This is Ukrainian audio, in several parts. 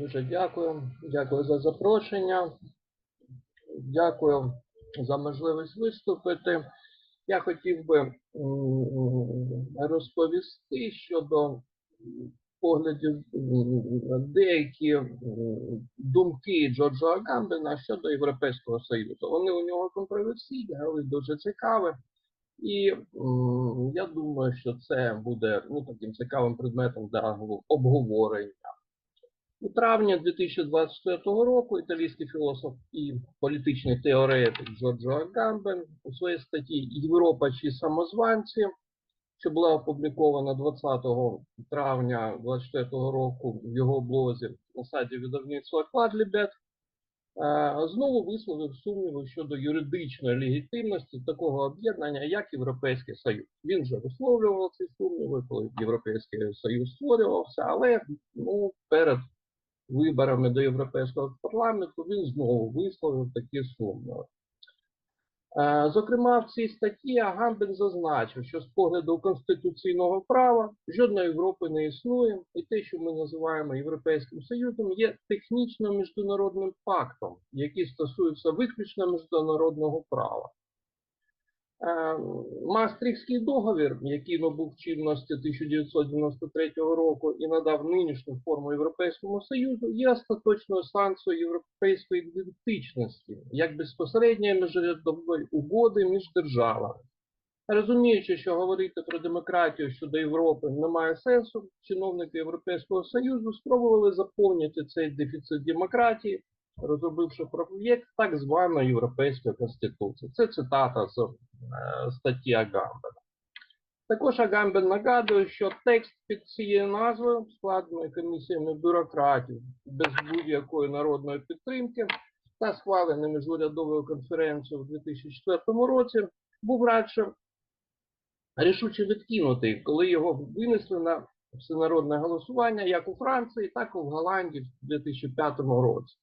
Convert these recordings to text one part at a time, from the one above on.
Дуже дякую. Дякую за запрошення. Дякую за можливість виступити. Я хотів би розповісти щодо поглядів деякі думки Джорджа Агамбена щодо Європейського Союзу. Вони у нього контроверсійні, але дуже цікаві. І я думаю, що це буде ну, таким цікавим предметом для обговорення. У травні 2024 року італійський філософ і політичний теоретик Джорджо Агамбен у своїй статті Європа чи самозванці, що була опублікована 20 травня 2024 року в його блозі на сайті видавництва Квадлібет, знову висловив сумніви щодо юридичної легітимності такого об'єднання, як Європейський Союз. Він вже висловлював ці сумніви, коли Європейський Союз створювався, але ну, перед виборами до Європейського парламенту він знову висловив такі сумніви. Е, Зокрема, в цій статті Агамбен зазначив, що з погляду конституційного права жодної Європи не існує, і те, що ми називаємо Європейським Союзом, є технічно міжнародним фактом, який стосується виключно міжнародного права. Е, Мастрихтський договір, який набув чинності 1993 року і надав нинішню форму Європейському Союзу, є остаточною станцією європейської ідентичності, як безпосередньої міжрядової угоди між державами. Розуміючи, що говорити про демократію щодо Європи немає сенсу, чиновники Європейського Союзу спробували заповнити цей дефіцит демократії розробивши проєкт так званої Європейської Конституції. Це цитата з е, статті Агамбена. Також Агамбен нагадує, що текст під цією назвою, складений комісіями бюрократів без будь-якої народної підтримки та схвалений міжурядовою конференцією у 2004 році, був радше рішуче відкинутий, коли його винесли на всенародне голосування як у Франції, так і в Голландії в 2005 році.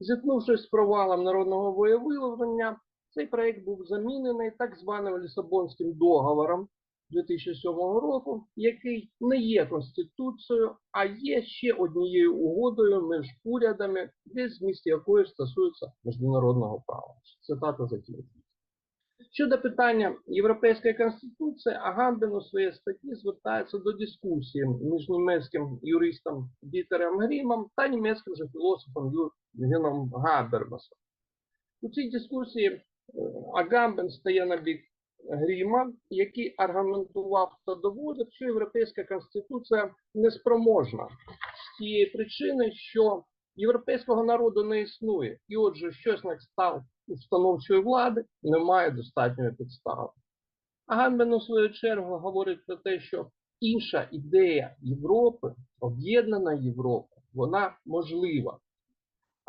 Зіткнувшись з провалом народного воєвиловлення, цей проект був замінений так званим Лісабонським договором 2007 року, який не є конституцією, а є ще однією угодою між урядами, де зміст якої стосується міжнародного права. Цитата закінчується. Щодо питання Європейської конституції, Агамбен у своїй статті звертається до дискусії між німецьким юристом Дітером Грімом та німецьким же філософом Юргеном Габермасом. У цій дискусії е, Агамбен стає на бік Гріма, який аргументував та доводив, що Європейська конституція неспроможна з тієї причини, що європейського народу не існує, і отже, щось на кшталт установчої влади немає достатньої підстави. Агамбен, у свою чергу, говорить про те, що інша ідея Європи, об'єднана Європа, вона можлива.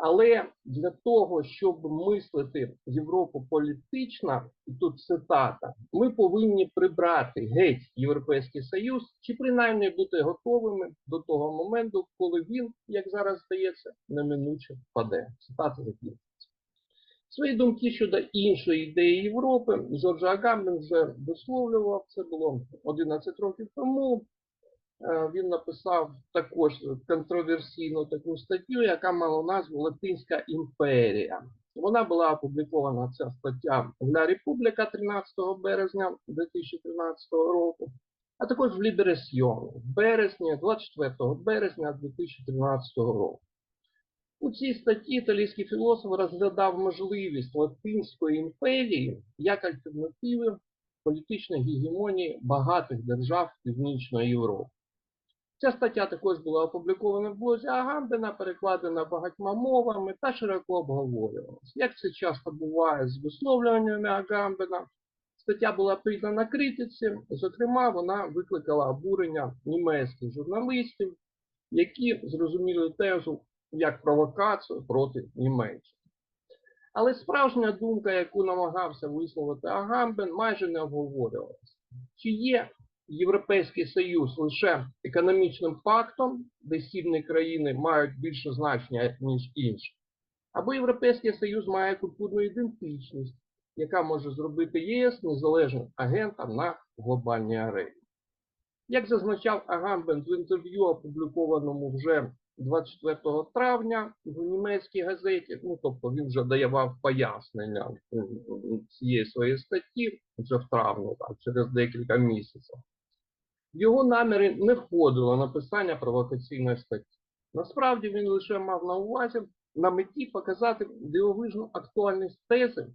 Але для того, щоб мислити Європу політично, і тут цитата, ми повинні прибрати геть Європейський Союз, чи принаймні бути готовими до того моменту, коли він, як зараз здається, неминуче впаде. Цитата закінчується. Свої думки щодо іншої ідеї Європи Жорж Агамбен вже висловлював, це було 11 років тому. Е, Він написав також контроверсійну таку статтю, яка мала назву Латинська імперія. Вона була опублікована ця стаття в La Repubblica 13 березня 2013 року, а також в Liberación в березні, 24 березня 2013 року. У цій статті італійський філософ розглядав можливість Латинської імперії як альтернативи політичної гегемонії багатих держав Північної Європи. Ця стаття також була опублікована в блозі Агамбена, перекладена багатьма мовами та широко обговорювалася. Як це часто буває з висловлюваннями Агамбена, стаття була прийнана критиці, зокрема, вона викликала обурення німецьких журналістів, які зрозуміли тезу як провокацію проти Німеччини. Але справжня думка, яку намагався висловити Агамбен, майже не обговорювалася. Чи є Європейський Союз лише економічним фактом, де східні країни мають більше значення, ніж інші, або Європейський Союз має культурну ідентичність, яка може зробити ЄС незалежним агентом на глобальній арені. Як зазначав Агамбен в інтерв'ю, опублікованому вже 24 травня в німецькій газеті, ну тобто він вже давав пояснення цієї своєї статті вже в травні, через декілька місяців. В його наміри не входило написання провокаційної статті. Насправді він лише мав на увазі на меті показати дивовижну актуальність тези,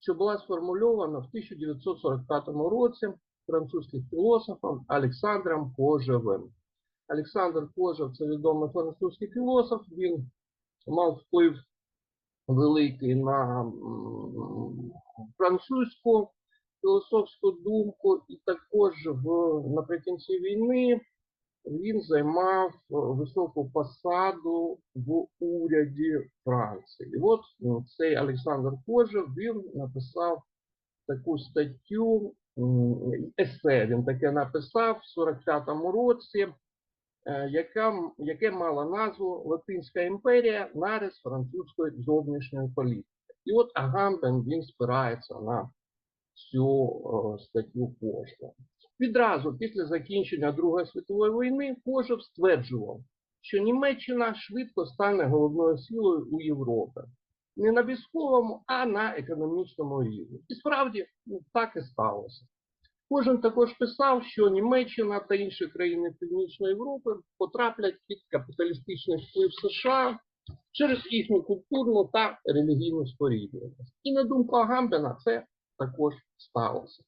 що була сформульована в 1945 році французьким філософом Олександром Кожевим. Олександр Кожев це відомий французький філософ, він мав вплив великий на французьку філософську думку, і також в, наприкінці війни він займав е, високу посаду в уряді Франції. І от цей Олександр Кожев він написав таку статтю, есе він таке написав в 45-му році, е, яка, яке мало назву Латинська імперія, нарис французької зовнішньої політики. І от Агамбен він спирається на цю е, статтю Кожева. Відразу після закінчення Другої світової війни Кожев стверджував, що Німеччина швидко стане головною силою у Європі. Не на військовому, а на економічному рівні. І справді ну, так і сталося. Кожен також писав, що Німеччина та інші країни Північної Європи потраплять під капіталістичний вплив США через їхню культурну та релігійну спорідненість. І на думку Агамбена це також сталося.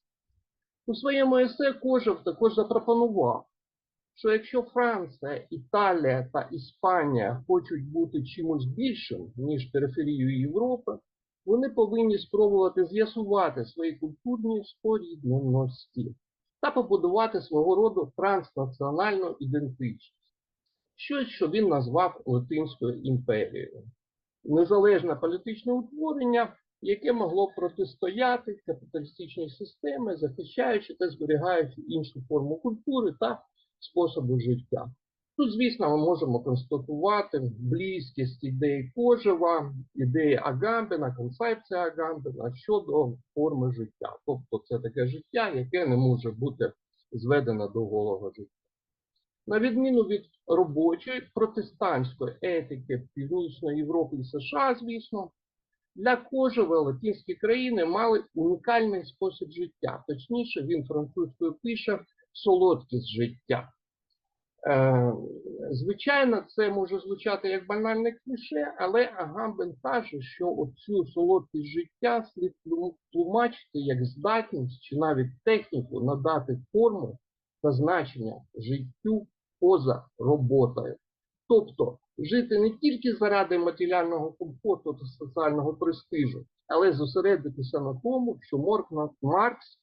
У своєму есе Кожев також запропонував, що якщо Франція, Італія та Іспанія хочуть бути чимось більшим, ніж периферією Європи, вони повинні спробувати з'ясувати свої культурні спорідненості та побудувати свого роду транснаціональну ідентичність. Щось, що він назвав Латинською імперією. Незалежне політичне утворення, яке могло протистояти капіталістичній системі, захищаючи та зберігаючи іншу форму культури та способу життя. Тут, звісно, ми можемо констатувати близькість ідеї Кожева, ідеї Агамбена, концепції Агамбена щодо форми життя. Тобто це таке життя, яке не може бути зведено до голого життя. На відміну від робочої протестантської етики Північної Європи і США, звісно, для Кожева латинські країни мали унікальний спосіб життя. Точніше, він французькою пише солодкість життя. Е, звичайно, це може звучати як банальне кліше, але Агамбен каже, що оцю солодкість життя слід тлумачити як здатність чи навіть техніку надати форму та значення життю поза роботою. Тобто жити не тільки заради матеріального комфорту та соціального престижу, але зосередитися на тому, що Маркс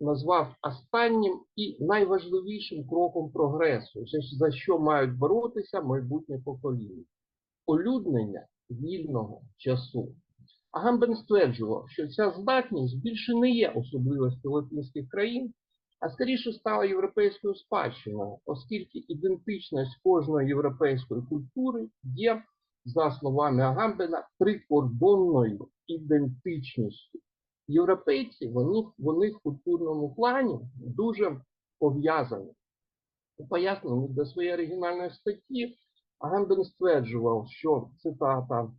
назвав останнім і найважливішим кроком прогресу, за- що мають боротися майбутнє покоління. Олюднення вільного часу. Агамбен стверджував, що ця здатність більше не є особливістю латинських країн, а скоріше стала європейською спадщиною, оскільки ідентичність кожної європейської культури є, за словами Агамбена, прикордонною ідентичністю. Європейці, вони, вони в культурному плані дуже пов'язані. У поясненні до своєї оригінальної статті Агамбен стверджував, що цитата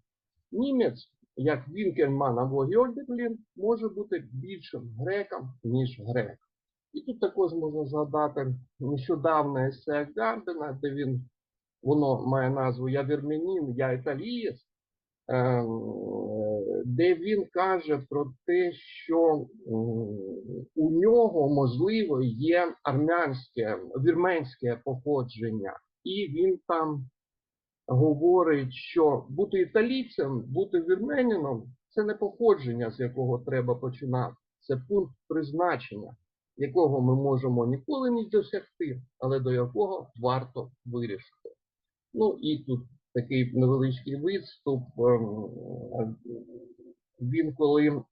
німець, як Вінкельман або Гьольдерлін, може бути більшим греком, ніж грек. І тут також можна згадати нещодавне есе Гамбена, де він, воно має назву Я вірменін, я італієць, ем, де він каже про те, що у нього, можливо, є армянське, вірменське походження, і він там говорить, що бути італійцем, бути вірменином це не походження, з якого треба починати, це пункт призначення, якого ми можемо ніколи не досягти, але до якого варто вирішити. Ну і тут такий невеличкий виступ. ем, Він коли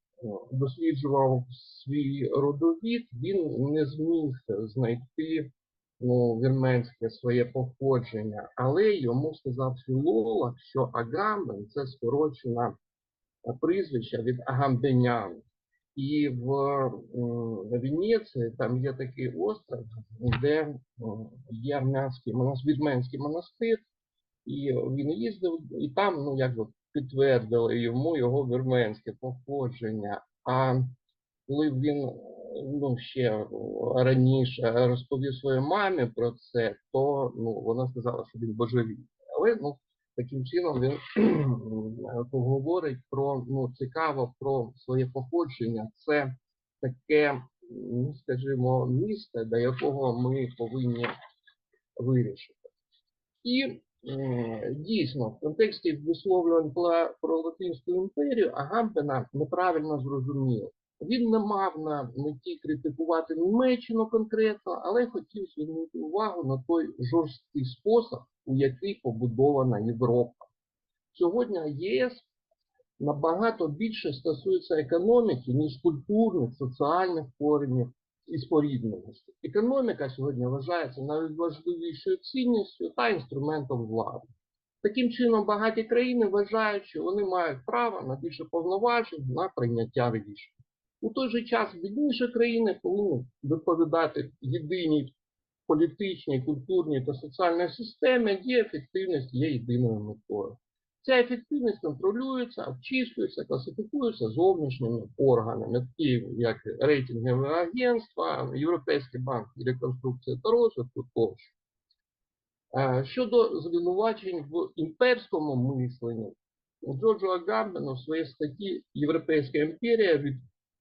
досліджував свій родовід, він не зміг знайти ну, вірменське своє походження, але йому сказав філолог, що Агамбен це скорочена прізвище від Агамбенян. І в м, Венеції там є такий остров, де є армянський монас- вірменський монастир, і він їздив, і там, ну якби підтвердили йому його вірменське походження. А коли він ну, ще раніше розповів своїй мамі про це, то ну, вона сказала, що він божевільний. Але ну, таким чином він поговорить про ну, цікаво про своє походження. Це таке, ну, скажімо, місце, до якого ми повинні вирішити. І дійсно, в контексті висловлювань про, Латинську імперію Агамбена неправильно зрозумів. Він не мав на меті критикувати Німеччину конкретно, але хотів звернути увагу на той жорсткий спосіб, у який побудована Європа. Сьогодні ЄС набагато більше стосується економіки, ніж культурних, соціальних формів і спорідненості. Економіка сьогодні вважається найважливішою цінністю та інструментом влади. Таким чином, багаті країни вважають, що вони мають право на більше повноважень на прийняття рішень. У той же час бідніші країни повинні відповідати єдиній політичній, культурній та соціальній системі, де ефективність є єдиною метою. Ця ефективність контролюється, обчислюється, класифікується зовнішніми органами, такі як рейтингове агентства, Європейський банк реконструкції та розвитку тощо. Е, Щодо звинувачень в імперському мисленні, Джорджо Агамбен у своїй статті Європейська імперія від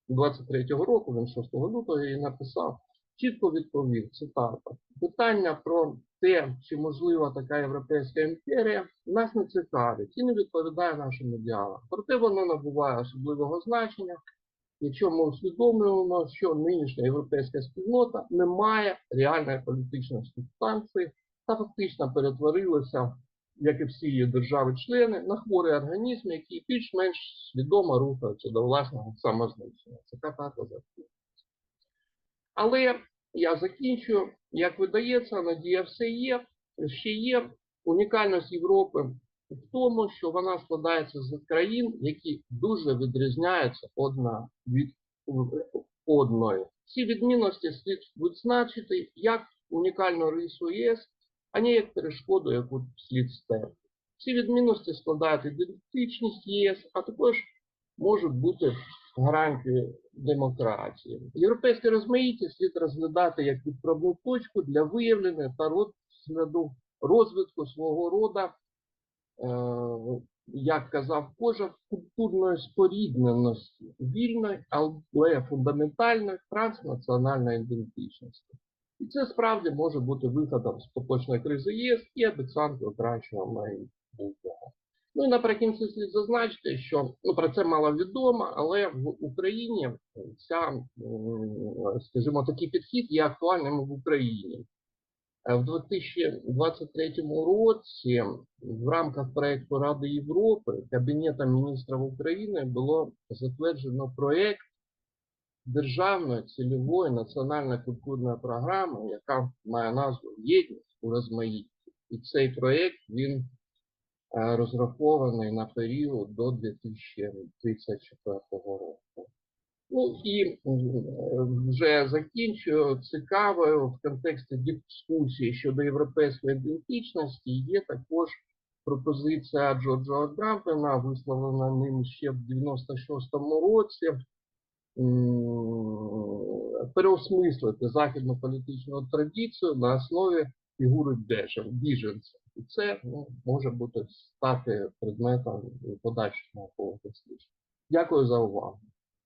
23-го року, він 6 лютого її написав, чітко відповів, цитата, питання про те, чи можлива така європейська імперія, нас не цікавить і не відповідає нашим ідеалам. Проте воно набуває особливого значення, якщо ми усвідомлюємо, що нинішня європейська спільнота не має реальної політичної субстанції та фактично перетворилася, як і всі держави-члени, на хворий організм, який більш-менш свідомо рухається до власного самознищення. Це така позиція. Але я закінчу, як видається, надія все є. Ще є унікальність Європи в тому, що вона складається з країн, які дуже відрізняються одна від одної. Ці відмінності слід відзначити як унікальну рису ЄС, а не як перешкоду, яку слід стерти. Ці відмінності складають ідентичність ЄС, а також можуть бути гарантією демократії. Європейське розмаїття слід розглядати як відправну точку для виявлення та розгляду розвитку свого рода, е, як казав Кожа, культурної спорідненості, вільної, але фундаментальної транснаціональної ідентичності. І це справді може бути виходом з поточної кризи ЄС і обіцянкою кращого майбутнього. Ну і наприкінці слід зазначити, що ну, про це мало відомо, але в Україні ця, скажімо, такий підхід є актуальним в Україні. Е, В 2023 році в рамках проєкту Ради Європи Кабінетом міністрів України було затверджено проєкт державної цільової національної культурної програми, яка має назву Єдність у розмаїтті. І цей проєкт він е, розрахований на період до 2034 року. Ну і вже закінчую цікавою в контексті дискусії щодо європейської ідентичності є також пропозиція Джорджа Гампена, висловлена ним ще в 96-му році, переосмислити західну політичну традицію на основі фігури біжен- біженця. І це ну, може бути стати предметом подальшого наукових досліджень. Дякую за увагу.